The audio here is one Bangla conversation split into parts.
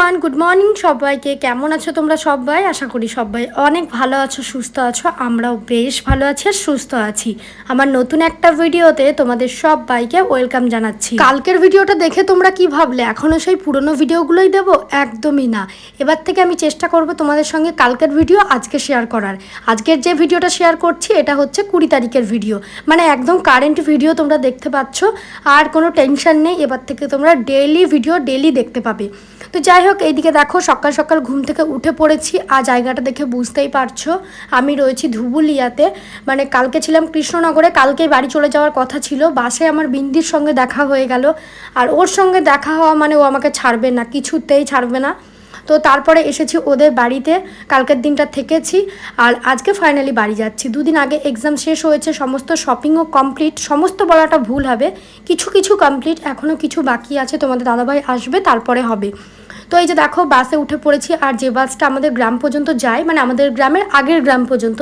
এভরিওয়ান গুড মর্নিং সবাইকে কেমন আছো তোমরা সবাই? আশা করি সবাই অনেক ভালো আছো, সুস্থ আছো। আমরাও বেশ ভালো আছি আর সুস্থ আছি। আমার নতুন একটা ভিডিওতে তোমাদের সবাইকে ওয়েলকাম জানাচ্ছি। কালকের ভিডিওটা দেখে তোমরা কি ভাবলে? এখনও সেই পুরনো ভিডিওগুলোই দেবো? একদমই না। এবার থেকে আমি চেষ্টা করব তোমাদের সঙ্গে কালকের ভিডিও আজকে শেয়ার করার। আজকের যে ভিডিওটা শেয়ার করছি, এটা হচ্ছে কুড়ি তারিখের ভিডিও। মানে একদম কারেন্ট ভিডিও তোমরা দেখতে পাচ্ছ। আর কোনো টেনশন নেই, এবার থেকে তোমরা ডেইলি ভিডিও ডেইলি দেখতে পাবে। তো যাই হোক, এইদিকে দেখো সকাল সকাল ঘুম থেকে উঠে পড়েছি আর জায়গাটা দেখে বুঝতেই পারছ। আমি রয়েছি ধুবুলিয়াতে। মানে কালকে ছিলাম কৃষ্ণনগরে কালকে বাড়ি চলে যাওয়ার কথা ছিল। বাসে আমার বিন্দির সঙ্গে দেখা হয়ে গেল। আর ওর সঙ্গে দেখা হওয়া মানে ও আমাকে ছাড়বে না, কিছুতেই ছাড়বে না। তো তারপরে এসেছি ওদের বাড়িতে, কালকের দিনটা থেকেছি। আর আজকে ফাইনালি বাড়ি যাচ্ছি। দুদিন আগে এক্সাম শেষ হয়েছে, সমস্ত শপিংও কমপ্লিট সমস্ত বলাটা ভুল হবে। কিছু কিছু কমপ্লিট এখনও কিছু বাকি আছে, তোমাদের দাদাভাই আসবে, তারপরে হবে। তো এই যে দেখো, বাসে উঠে পড়েছি আর যে বাসটা আমাদের গ্রাম পর্যন্ত যায় মানে আমাদের গ্রামের আগের গ্রাম পর্যন্ত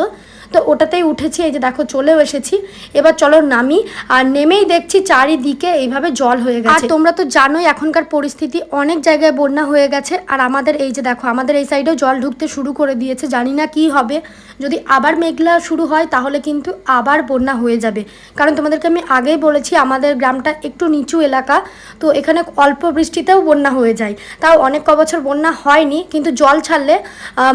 তো ওটাতেই উঠেছি, এই যে দেখো চলেও এসেছি। এবার চলো নামি, আর নেমেই দেখছি চারিদিকে এইভাবে জল হয়ে গেছে। আর তোমরা তো জানোই এখনকার পরিস্থিতি, অনেক জায়গায় বন্যা হয়ে গেছে। আর আমাদের এই যে দেখো, আমাদের এই সাইডেও জল ঢুকতে শুরু করে দিয়েছে, জানি না কি হবে। যদি আবার মেঘলা শুরু হয়, তাহলে কিন্তু আবার বন্যা হয়ে যাবে। কারণ তোমাদেরকে আমি আগেই বলেছি, আমাদের গ্রামটা একটু নিচু এলাকা, তো এখানে অল্প বৃষ্টিতেও বন্যা হয়ে যায়। তাও অনেক ক বছর বন্যা হয়নি, কিন্তু জল ছাড়লে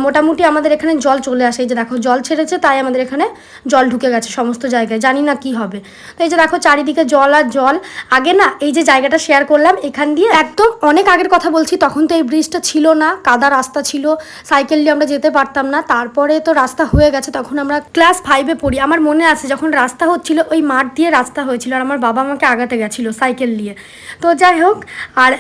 মোটামুটি আমাদের এখানে জল চলে আসে। এই যে দেখো, জল ছেড়েছে, তাই আমাদের এখানে জল ঢুকে গেছে সমস্ত জায়গায়, জানি না কি হবে। তো এই যে দেখো চারিদিকে জল আর জল, আগে না এই যে জায়গাটা শেয়ার করলাম, এখান দিয়ে একদম অনেক আগের কথা বলছি, তখন তো এই ব্রিজটা ছিল না, কাদা রাস্তা ছিল সাইকেল দিয়ে আমরা যেতে পারতাম না, তারপরে তো রাস্তা হয়ে গেছে, তখন আমরা ক্লাস ফাইভে পড়ি। আমার মনে আছে যখন রাস্তা হচ্ছিল, ওই মাঠ দিয়ে রাস্তা হয়েছিল, আর আমার বাবা আমাকে আগাতে গেছিল সাইকেল নিয়ে তো যাই হোক, আর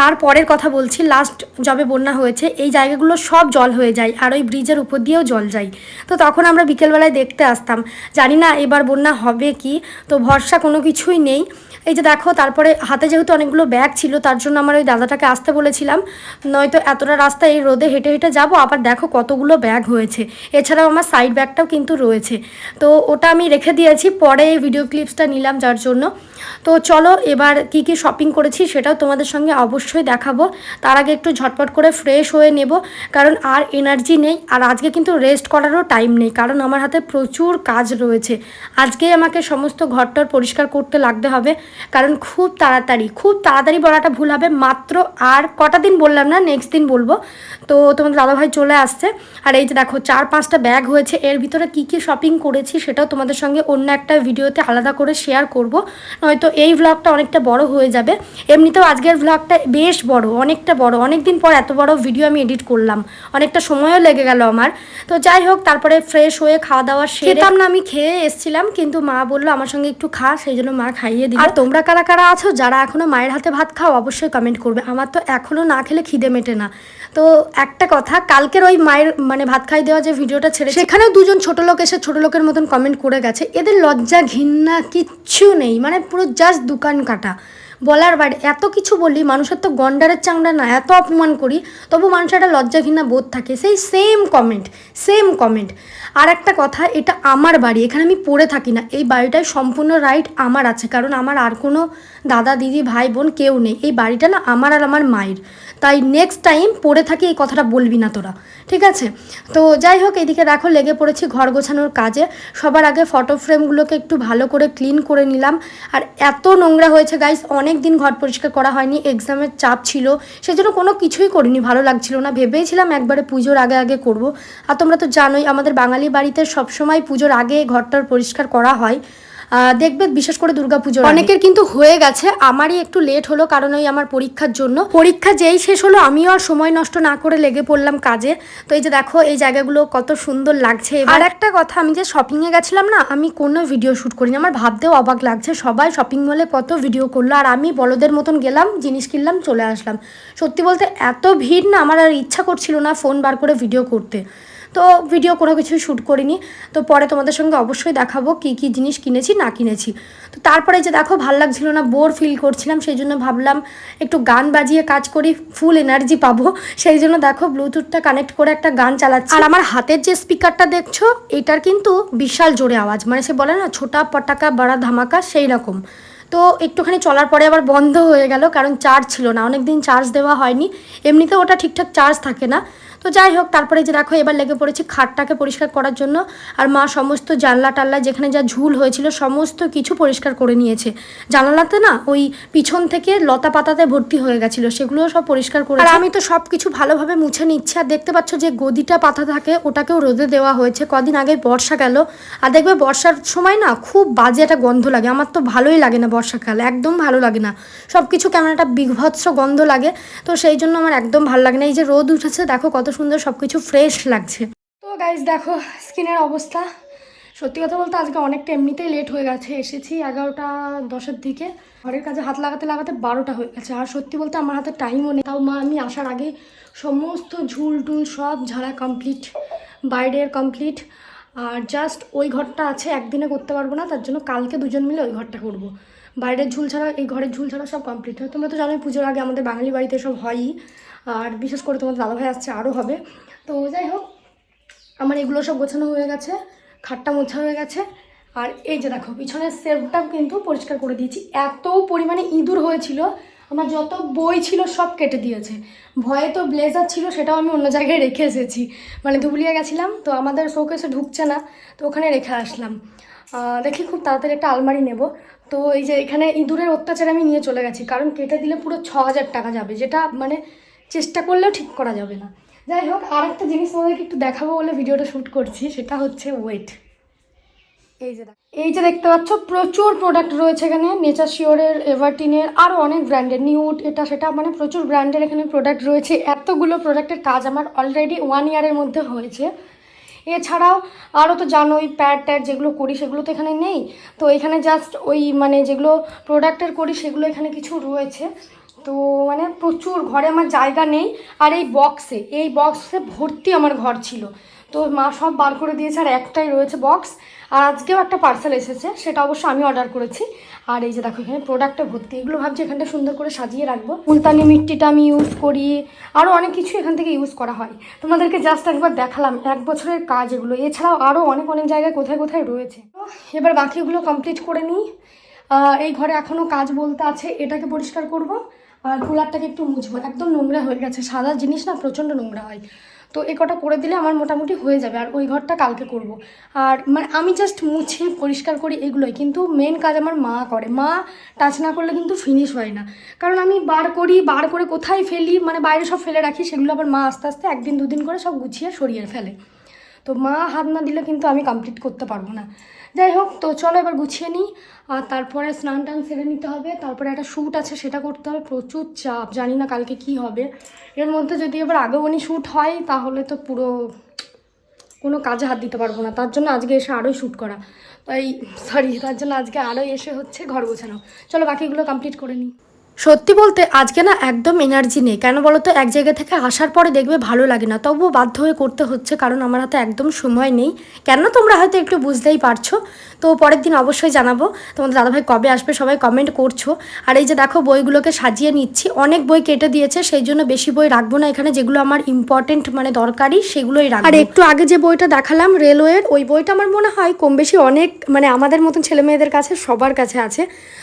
তারপরের কথা বলছি লাস্ট যবে বন্যা হয়েছে, এই জায়গাগুলো সব জল হয়ে যায়, আর ওই ব্রিজের উপর দিয়েও জল যায়। তো তখন আমরা বিকেলবেলায় দেখতে আসতাম। জানি না এবার বন্যা হবে কি তো ভরসা কোনো কিছুই নেই। এই যে দেখো, তারপরে হাতে যেহেতু অনেকগুলো ব্যাগ ছিল, তার জন্য আমার ওই দাদাটাকে আসতে বলেছিলাম। নয়তো এতটা রাস্তা এই রোদে হেঁটে হেঁটে যাব, আবার দেখো কতগুলো ব্যাগ হয়েছে। এছাড়াও আমার সাইড ব্যাগটাও কিন্তু রয়েছে। তো ওটা আমি রেখে দিয়েছি, পরে ভিডিও ক্লিপসটা নিলাম যার জন্য। তো চলো, এবার কি কি শপিং করেছি সেটাও তোমাদের সঙ্গে অবশ্যই দেখাবো। তার আগে একটু ঝটপট করে ফ্রেশ হয়ে নেব, কারণ আর এনার্জি নেই, আর আজকে কিন্তু রেস্ট করারও টাইম নেই, কারণ আমার হাতে প্রচুর কাজ রয়েছে। আজকেই আমাকে সমস্ত ঘরটর পরিষ্কার করতে লাগতে হবে। কারণ খুব তাড়াতাড়ি খুব তাড়াতাড়ি বলাটা ভুল হবে। মাত্র আর কটা দিন বললাম না নেক্সট দিন বলব। তো তোমাদের দাদাভাই চলে আসছে। আর এই যে দেখো চার পাঁচটা ব্যাগ হয়েছে। এর ভিতরে কি কি শপিং করেছি সেটাও তোমাদের সঙ্গে অন্য একটা ভিডিওতে আলাদা করে শেয়ার করব। নয়তো এই ভ্লগটা অনেকটা বড় হয়ে যাবে। এমনিতেও আজকের ভ্লগটা বেশ বড় অনেকটা বড়। অনেক দিন পর এত বড় ভিডিও আমি এডিট করলাম। অনেকটা সময়ও লেগে গেল আমার। তো যাই হোক তারপরে ফ্রেশ হয়ে খাওয়া দাওয়া খেতাম না আমি খেয়ে এসেছিলাম। কিন্তু মা বলল আমার সঙ্গে একটু খা। সেই জন্য মা খাইয়ে দিল। আর তোমরা কারা কারা আছো? যারা এখনও মায়ের হাতে ভাত খাও, অবশ্যই কমেন্ট করবে। আমার তো এখনও না খেলে খিদে মেটে না। তো একটা কথা, কালকের ওই মায়ের মানে ভাত খাই দেওয়া যে ভিডিওটা ছেড়ে সেখানেও দুজন ছোট লোক এসে ছোট লোকের মতন কমেন্ট করে গেছে। এদের লজ্জা, ঘৃণা, কিচ্ছু নেই। মানে পুরো জাস্ট দোকান কাটা। বলার বাড়ি এত কিছু বলি, মানুষের তো গন্ডারের চাংড়া না, এত অপমান করি, তবু মানুষের একটা লজ্জা ঘৃণা বোধ থাকে। সেই সেম কমেন্ট সেম কমেন্ট আর একটা কথা, এটা আমার বাড়ি, এখানে আমি পড়ে থাকি না, এই বাড়িটায় সম্পূর্ণ রাইট আমার আছে, কারণ আমার আর কোনো দাদা, দিদি, ভাই, বোন কেউ নেই। এই বাড়িটা না আমার আর আমার মায়ের। তাই নেক্সট টাইম পড়ে থাকি এই কথাটা বলবি না তোরা, ঠিক আছে? তো যাই হোক, এদিকে দেখো, লেগে পড়েছি ঘর গোছানোর কাজে। সবার আগে ফটো ফ্রেমগুলোকে একটু ভালো করে ক্লিন করে নিলাম। আর এত নোংরা হয়েছে গাইস অনেক দিন ঘর পরিষ্কার করা হয়নি এক্সামের চাপ ছিল। সেই জন্য কোনো কিছুই করিনি, ভালো লাগছিল না। ভেবেছিলাম একবারে পুজোর আগে আগে করব। আর তোমরা তো জানোই, আমাদের বাঙালি বাড়িতে সবসময় পুজোর আগে ঘরটার পরিষ্কার করা হয়। দেখবে বিশেষ করে দুর্গাপুজো অনেকের কিন্তু হয়ে গেছে আমারই একটু লেট হলো কারণ ওই আমার পরীক্ষার জন্য। পরীক্ষা যেই শেষ হলো আমিও আর সময় নষ্ট না করে লেগে পড়লাম কাজে। তো এই যে দেখো এই জায়গাগুলো কত সুন্দর লাগছে। আর একটা কথা আমি যে শপিংয়ে গেছিলাম না আমি কোনো ভিডিও শ্যুট করিনি। আমার ভাবতেও অবাক লাগছে সবাই শপিং মলে কত ভিডিও করল। আর আমি বলদের মতন গেলাম জিনিস কিনলাম চলে আসলাম। সত্যি বলতে এত ভিড় না আমার আর ইচ্ছা করছিল না ফোন বার করে ভিডিও করতে। তো ভিডিও কোনো কিছুই শ্যুট করিনি। তো পরে তোমাদের সঙ্গে অবশ্যই দেখাবো কি কি জিনিস কিনেছি, না কিনেছি। তো তারপরে যে দেখো, ভালো লাগছিল না বোর ফিল করছিলাম, সেই জন্য ভাবলাম একটু গান বাজিয়ে কাজ করি ফুল এনার্জি পাবো। সেই জন্য দেখো ব্লুটুথটা কানেক্ট করে একটা গান চালাচ্ছি। আর আমার হাতের যে স্পিকারটা দেখছ, এটার কিন্তু বিশাল জোরে আওয়াজ। মানে সে বলে না, ছোটা, পটাকা, বড়া, ধামাকা, সেই রকম। তো একটুখানি চলার পরে আবার বন্ধ হয়ে গেল, কারণ চার্জ ছিল না। অনেক দিন চার্জ দেওয়া হয়নি। এমনিতে ওটা ঠিকঠাক চার্জ থাকে না। তো যাই হোক, তারপরে যে দেখো, এবার লেগে পড়েছি খাটটাকে পরিষ্কার করার জন্য। আর মা সমস্ত জানলা টাল্লা যেখানে যা ঝুল হয়েছিল, সমস্ত কিছু পরিষ্কার করে নিয়েছে। জানালাতে না, ওই পিছন থেকে লতা পাতাতে ভর্তি হয়ে গেছিল, সেগুলোও সব পরিষ্কার করে আর আমি তো সব কিছু ভালোভাবে মুছে নিচ্ছি, আর দেখতে পাচ্ছ যে গদিটা পাতা থাকে, ওটাকেও রোদে দেওয়া হয়েছে। কদিন আগে বর্ষা গেল, আর দেখবে বর্ষার সময় না, খুব বাজে একটা গন্ধ লাগে। আমার তো ভালোই লাগে না বর্ষাকাল, একদম ভালো লাগে না। সব কিছু কেমন একটা বিভৎস গন্ধ লাগে, তো সেই জন্য আমার একদম ভালো লাগে না। এই যে রোদ উঠেছে, দেখো কত সুন্দর সব কিছু ফ্রেশ লাগছে। তো গাইজ দেখো, স্কিনের অবস্থা। সত্যি কথা বলতে আজকে অনেকটা এমনিতেই লেট হয়ে গেছে। এসেছি এগারোটা দশের দিকে। ঘরের কাছে হাত লাগাতে লাগাতে বারোটা হয়ে গেছে। আর সত্যি বলতে আমার হাতে টাইমও নেই। তাও মা, আমি আসার আগে সমস্ত ঝুল টুল সব ঝাড়া কমপ্লিট বাইরের কমপ্লিট আর জাস্ট ওই ঘরটা আছে, একদিনে করতে পারব না। তার জন্য কালকে দুজন মিলে ওই ঘরটা করব। বাইরের ঝুল ছাড়া, এই ঘরের ঝুল ছাড়া সব কমপ্লিট হয়। তোমরা তো জানোই পুজোর আগে আমাদের বাঙালি বাড়িতে সব হয়ই। আর বিশেষ করে তোমাদের দাদাভাই আসছে, আরও হবে। তো যাই হোক, আমার এগুলো সব গোছানো হয়ে গেছে, খাটটা মোছা হয়ে গেছে। আর এই যে দেখো, পিছনের সেলফটাও কিন্তু পরিষ্কার করে দিয়েছি। এত পরিমাণে ইঁদুর হয়েছিল, আমার যত বই ছিল সব কেটে দিয়েছে। ভয়ে তো ব্লেজার ছিল, সেটাও আমি অন্য জায়গায় রেখে এসেছি। মানে ধুবলিয়া গেছিলাম, তো আমাদের শোকেসে ঢুকছে না, তো ওখানে রেখে আসলাম। দেখি খুব তাড়াতাড়ি একটা আলমারি নেব। তো এই যে এখানে ইঁদুরের অত্যাচার আমি নিয়ে চলে গেছি, কারণ কেটে দিলে পুরো ছ হাজার টাকা যাবে, যেটা মানে চেষ্টা করলেও ঠিক করা যাবে না। যাই হোক আর একটা জিনিস তোমাদেরকে একটু দেখাবো বলে ভিডিওটা শ্যুট করছি, সেটা হচ্ছে ওয়েট এই যে এই যে দেখতে পাচ্ছ, প্রচুর প্রোডাক্ট রয়েছে এখানে নেচার শিওরের এভারটিনের আরও অনেক ব্র্যান্ডের নিউট এটা, সেটা মানে প্রচুর ব্র্যান্ডের এখানে প্রোডাক্ট রয়েছে। এতগুলো প্রোডাক্টের কাজ আমার অলরেডি ওয়ান ইয়ারের মধ্যে হয়েছে। এছাড়াও আরও তো জানোই প্যাড ট্যাড যেগুলো করি, সেগুলো তো এখানে নেই। তো এখানে জাস্ট ওই মানে যেগুলো প্রোডাক্টের করি, সেগুলো এখানে কিছু রয়েছে। তো মানে প্রচুর ঘরে আমার জায়গা নেই আর এই বক্সে এই বক্সে ভর্তি আমার ঘর ছিল। তো মা সব বার করে দিয়েছে আর একটাই রয়েছে বক্স আর আজকেও একটা পার্সেল এসেছে, সেটা অবশ্য আমি অর্ডার করেছি। আর এই যে দেখো, এখানে প্রোডাক্টটা ভর্তি। এগুলো ভাবছি এখানটা সুন্দর করে সাজিয়ে রাখব। মুলতানি মিট্টিটা আমি ইউজ করি। আরও অনেক কিছু এখান থেকে ইউজ করা হয়। তোমাদেরকে জাস্ট একবার দেখালাম এক বছরের কাজ এগুলো। এছাড়াও আরও অনেক অনেক জায়গায় কোথায় কোথায় রয়েছে। এবার বাকিগুলো কমপ্লিট করে নিই। এই ঘরে এখনও কাজ বলতে আছে, এটাকে পরিষ্কার করব। আর কুলারটাকে একটু মুছবো। একদম নোংরা হয়ে গেছে। সাদা জিনিস না প্রচণ্ড নোংরা হয়। তো এ কটা করে দিলে আমার মোটামুটি হয়ে যাবে। আর ওই ঘরটা কালকে করব। আর মানে আমি জাস্ট মুছে, পরিষ্কার করি এগুলোই। কিন্তু মেন কাজ আমার মা করে। মা টাচ না করলে কিন্তু ফিনিশ হয় না। কারণ আমি বার করি, বার করে কোথায় ফেলি মানে বাইরে সব ফেলে রাখি, সেগুলো আবার মা আস্তে আস্তে একদিন, দুদিন করে সব গুছিয়ে সরিয়ে ফেলে। তো মা হাত না দিলে কিন্তু আমি কমপ্লিট করতে পারব না। যাই হোক তো চলো এবার গুছিয়ে নিই। আর তারপরে স্নান টান সেরে নিতে হবে। তারপরে একটা শ্যুট আছে, সেটা করতে হবে। প্রচুর চাপ, জানি না কালকে কি হবে। এর মধ্যে যদি এবার আগমনী শ্যুট হয়, তাহলে তো পুরো কোনো কাজে হাত দিতে পারব না। তার জন্য আজকে এসে আরোই শ্যুট করা। তাই সরি তার জন্য আজকে আরোই এসে হচ্ছে ঘর গোছানো। চলো বাকিগুলো কমপ্লিট করে নিই। সত্যি বলতে আজকে না একদম এনার্জি নেই। কেন বলো তো এক জায়গা থেকে আসার পরে দেখবে ভালো লাগে না। তবুও বাধ্য হয়ে করতে হচ্ছে, কারণ আমার হাতে একদম সময় নেই। কেন তোমরা হয়তো একটু বুঝতেই পারছ? তো পরের দিন অবশ্যই জানাব। তোমাদের দাদাভাই কবে আসবে সবাই কমেন্ট করছ। আর এই যে দেখো বইগুলোকে সাজিয়ে নিচ্ছি। অনেক বই কেটে দিয়েছে, সেই জন্য বেশি বই রাখব না এখানে। যেগুলো আমার ইম্পর্টেন্ট মানে দরকারি, সেগুলোই রাখব। আর একটু আগে যে বইটা দেখালাম, রেলওয়ের, ওই বইটা আমার মনে হয় কম বেশি অনেক মানে আমাদের মতন ছেলে মেয়েদের কাছে, সবার কাছে আছে।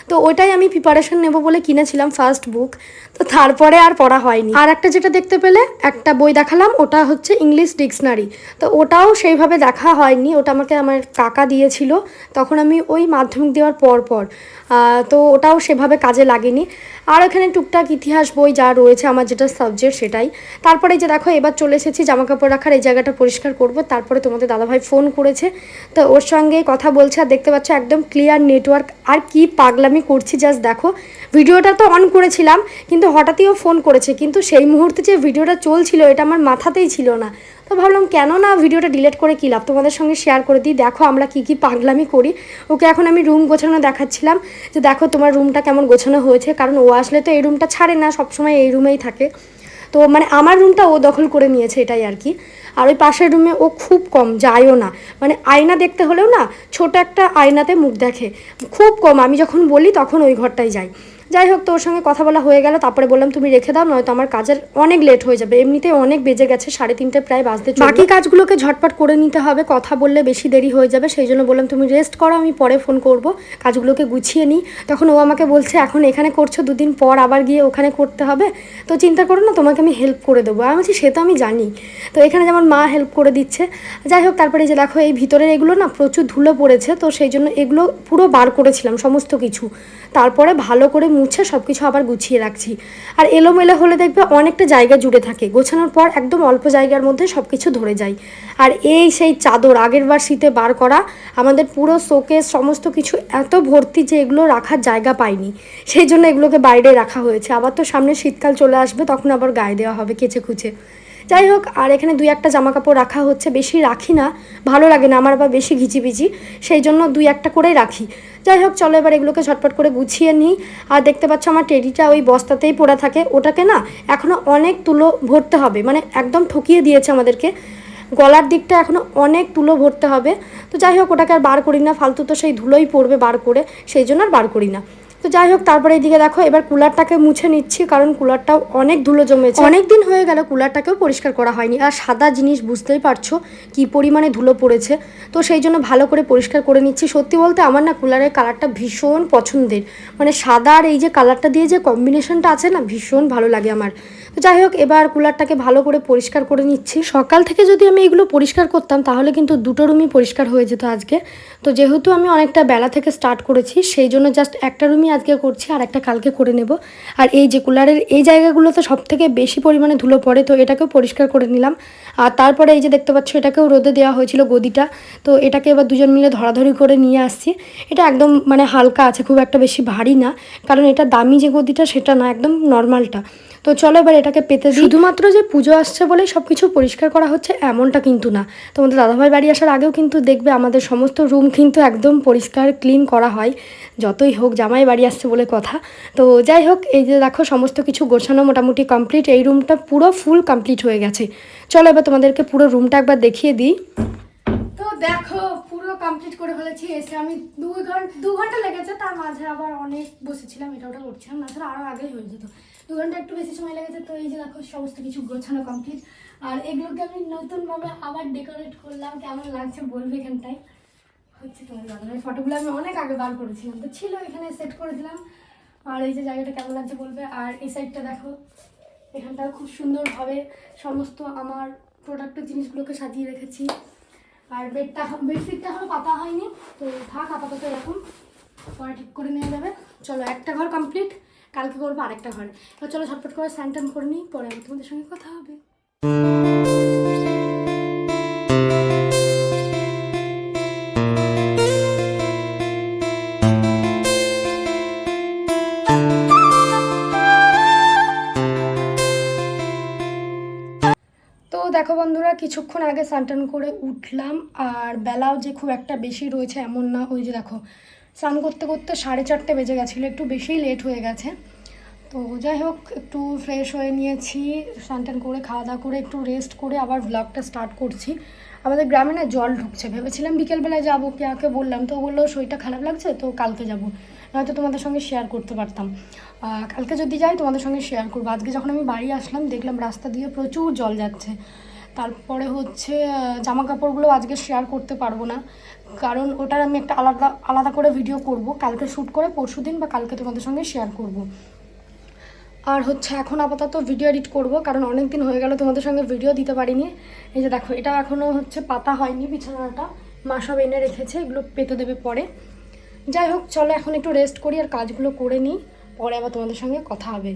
তো ওইটাই আমি প্রিপারেশন নেব বলে কিনেছিলাম। ফার্স্ট বুক তো তারপরে আর পড়া হয়নি। আর একটা যেটা দেখতে পেলে, একটা বই দেখালাম, ওটা হচ্ছে ইংলিশ ডিকশনারি তো ওটাও সেইভাবে দেখা হয়নি, ওটা আমাকে আমার কাকা দিয়েছিল, তখন আমি ওই মাধ্যমিক দেওয়ার পর পর তো ওটাও সেভাবে কাজে লাগেনি। আর এখানে টুকটাক ইতিহাস বই যা রয়েছে, আমার যেটা সাবজেক্ট সেটাই। তারপরে যে দেখো, এবার চলে এসেছি জামা কাপড় রাখার, এই জায়গাটা পরিষ্কার করব। তারপরে তোমাদের দাদাভাই ফোন করেছে। তো ওর সঙ্গে কথা বলছে, আর দেখতে পাচ্ছ একদম ক্লিয়ার নেটওয়ার্ক আর কি পাগলামি করছি জাস্ট দেখো। ভিডিওটা তো অন করেছিলাম, কিন্তু হঠাৎই ও ফোন করেছে। কিন্তু সেই মুহূর্তে যে ভিডিওটা চলছিল, এটা আমার মাথাতেই ছিল না। তো ভাবলাম কেন না ভিডিওটা ডিলিট করে কী লাভ? তোমাদের সঙ্গে শেয়ার করে দিই। দেখো আমরা কী কী পাগলামি করি। ওকে এখন আমি রুম গোছানো দেখাচ্ছিলাম যে দেখো তোমার রুমটা কেমন গোছানো হয়েছে। কারণ ও আসলে তো এই রুমটা ছাড়ে না, সবসময় এই রুমেই থাকে। তো মানে আমার রুমটা ও দখল করে নিয়েছে এটাই আর কি। আর ওই পাশের রুমে ও খুব কম, যায়ও না। মানে আয়না দেখতে হলেও না, ছোট একটা আয়নাতে মুখ দেখে। খুব কম, আমি যখন বলি তখন ওই ঘরটাই যাই যাই হোক, তোর সঙ্গে কথা বলা হয়ে গেল, তারপরে বললাম তুমি রেখে দাও, নয়তো আমার কাজের অনেক লেট হয়ে যাবে। এমনিতে অনেক বেজে গেছে, সাড়ে তিনটে প্রায় বাজতে। বাকি কাজগুলোকে ঝটপট করে নিতে হবে, কথা বললে বেশি দেরি হয়ে যাবে, সেই জন্য বললাম তুমি রেস্ট করো, আমি পরে ফোন করব। কাজগুলোকে গুছিয়ে নিই। তখন ও আমাকে বলছে, এখন এখানে করছ, দুদিন পর আবার গিয়ে ওখানে করতে হবে। তো চিন্তা করো না, তোমাকে আমি হেল্প করে দেবো। আমি বলছি, সে তো আমি জানি। তো এখানে যেমন মা হেল্প করে দিচ্ছে। যাই হোক, তারপরে যে দেখো, এই ভিতরের এগুলো না প্রচুর ধুলো পড়েছে, তো সেই জন্য এগুলো পুরো বার করেছিলাম, সমস্ত কিছু। তারপরে ভালো করে মুছে সব কিছু আবার গুছিয়ে রাখছি। আর এলোমেলো হলে দেখবে অনেকটা জায়গা জুড়ে থাকে। গোছানোর পর একদম অল্প জায়গার মধ্যে সব কিছু ধরে যায়। আর এই সেই চাদর আগের বার শীতে বার করা, আমাদের পুরো শোকেস, সমস্ত কিছু এত ভর্তি যে এগুলো রাখার জায়গা পাইনি। সেই জন্য এগুলোকে বাইরে রাখা হয়েছে। আবার তো সামনে শীতকাল চলে আসবে, তখন আবার গায়ে দেওয়া হবে কেচে কুচে যাই হোক, আর এখানে দুই একটা জামা কাপড় রাখা হচ্ছে, বেশি রাখি না, ভালো লাগে না আমার আবার বেশি ঘিচিপিচি সেই জন্য দুই একটা করেই রাখি। যাই হোক, চলো এবার এগুলোকে ঝটপট করে গুছিয়ে নিই। আর দেখতে পাচ্ছ আমার টেডিটা ওই বস্তাতেই পড়ে থাকে, ওটাকে না এখনও অনেক তুলো ভরতে হবে মানে একদম ঠকিয়ে দিয়েছে আমাদেরকে। গলার দিকটা এখনও অনেক তুলো ভরতে হবে। তো যাই হোক, ওটাকে আর বার করি না, ফালতু তো সেই ধুলোই পড়বে বার করে, সেই জন্য আর বার করি না। তো যাই হোক, তারপরে এইদিকে দেখো, এবার কুলারটাকে মুছে নিচ্ছি, কারণ কুলারটাও অনেক ধুলো জমেছে। অনেক দিন হয়ে গেল কুলারটাকেও পরিষ্কার করা হয়নি। আর সাদা জিনিস বুঝতেই পারছ কি পরিমাণে ধুলো পড়েছে। তো সেই জন্য ভালো করে পরিষ্কার করে নিচ্ছি। সত্যি বলতে আমার না কুলারের কালারটা ভীষণ পছন্দের। মানে সাদা আর এই যে কালারটা দিয়ে যে কম্বিনেশনটা আছে না, ভীষণ ভালো লাগে আমার। তো যাই হোক, এবার কুলারটাকে ভালো করে পরিষ্কার করে নিচ্ছি। সকাল থেকে যদি আমি এগুলো পরিষ্কার করতাম, তাহলে কিন্তু দুটো রুমই পরিষ্কার হয়ে যেত আজকে। তো যেহেতু আমি অনেকটা বেলা থেকে স্টার্ট করেছি, সেই জন্য জাস্ট একটা রুমই আজকে করছি, আর একটা কালকে করে নেব। আর এই যে কুলারের এই জায়গাগুলোতে সব থেকে বেশি পরিমাণে ধুলো পড়ে, তো এটাকেও পরিষ্কার করে নিলাম। আর তারপরে এই যে দেখতে পাচ্ছ, এটাকেও রোদে দেওয়া হয়েছিল গদিটা। তো এটাকে এবার দুজন মিলে ধরাধরি করে নিয়ে আসছি। এটা একদম মানে হালকা আছে, খুব একটা বেশি ভারী না। কারণ এটা দামি যে গদিটা, সেটা না, একদম নর্মালটা তো চলো এবার এটাকে পেতে দিই। শুধুমাত্র যে পুজো আসছে বলেই সব কিছু পরিষ্কার করা হচ্ছে এমনটা কিন্তু না। তোমাদের দাদাভাই বাড়ি আসার আগেও কিন্তু দেখবে আমাদের সমস্ত রুম কিন্তু একদম পরিষ্কার ক্লিন করা হয় যতই হোক জামাই বাড়ি আসছে বলে কথা। তো যাই হোক এই যে দেখো সমস্ত কিছু গোছানো মোটামুটি কমপ্লিট এই রুমটা পুরো ফুল কমপ্লিট হয়ে গেছে। চলো এবার তোমাদেরকে পুরো রুমটা একবার দেখিয়ে দিই। তো দেখো পুরো কমপ্লিট করে ফেলেছি, এসে আমি দুই ঘণ্টা দু ঘণ্টা লেগেছে, তার মাঝে আবার অনেক বসেছিলাম, এটা ওটা করছিলাম, না আরও আগেই হয়ে যেত। দু ঘণ্টা একটু বেশি সময় লেগেছে, তো এই যে দেখো সমস্ত কিছু গোছানো কমপ্লিট আর এগুলোকে আমি নতুনভাবে আবার ডেকোরেট করলাম, কেমন লাগছে বলবে এখানটায়? হচ্ছে তোমার দাদাভাই ফটোগুলো আমি অনেক আগে বার করেছিলাম, তো ছিল, এখানে সেট করে দিলাম। আর এই যে জায়গাটা কেমন লাগছে বলবে? আর এই সাইডটা দেখো, এখানটাও খুব সুন্দরভাবে সমস্ত আমার প্রোডাক্টের জিনিসগুলোকে সাজিয়ে রেখেছি। আর বেডটা বেডশিটটা এখন পাতা হয়নি, তো থাক আপাতত এরকম। পরে ঠিক করে নিয়ে যাবে। চলো, একটা ঘর কমপ্লিট কালকে করব আরেকটা ঘর। চলো, ঝটপট করে স্নান করে নিই, পরে আমি তোমাদের সঙ্গে কথা হবে। দেখো বন্ধুরা, কিছুক্ষণ আগে স্নান করে উঠলাম আর বেলাও যে খুব একটা বেশি রয়েছে এমন না। ওই যে দেখো, স্নান করতে করতে সাড়ে চারটে বেজে গেছিল, একটু বেশিই লেট হয়ে গেছে। তো যাই হোক, একটু ফ্রেশ হয়ে নিয়েছি, স্নান করে খাওয়া দাওয়া করে একটু রেস্ট করে আবার ব্লগটা স্টার্ট করছি। আমাদের গ্রামে না জল ঢুকছে, ভেবেছিলাম বিকেলবেলায় যাব, পিয়াকে বললাম, তো বলল, শরীরটা খারাপ লাগছে? তো কালকে যাব। নয়তো তোমাদের সঙ্গে শেয়ার করতে পারতাম। কালকে যদি যাই তোমাদের সঙ্গে শেয়ার করব। আজকে যখন আমি বাড়ি আসলাম, দেখলাম রাস্তা দিয়ে প্রচুর জল যাচ্ছে। তারপরে হচ্ছে জামা কাপড়গুলো আজকে শেয়ার করতে পারব না। কারণ ওটার আমি একটা আলাদা আলাদা করে ভিডিও করব। কালকে শ্যুট করে পরশু দিন বা কালকে তোমাদের সঙ্গে শেয়ার করব। আর হচ্ছে, এখন আপাতত ভিডিও এডিট করব, কারণ অনেক দিন হয়ে গেল তোমাদের সঙ্গে ভিডিও দিতে পারিনি। এই যে দেখো, এটা এখনও হচ্ছে পাতা হয়নি, বিছানাটা মা সব এনে রেখেছে, এগুলো পেতে দেবে পরে। যাই হোক, চলো এখন একটু রেস্ট করি আর কাজগুলো করে নিই, পরে আবার তোমাদের সঙ্গে কথা হবে।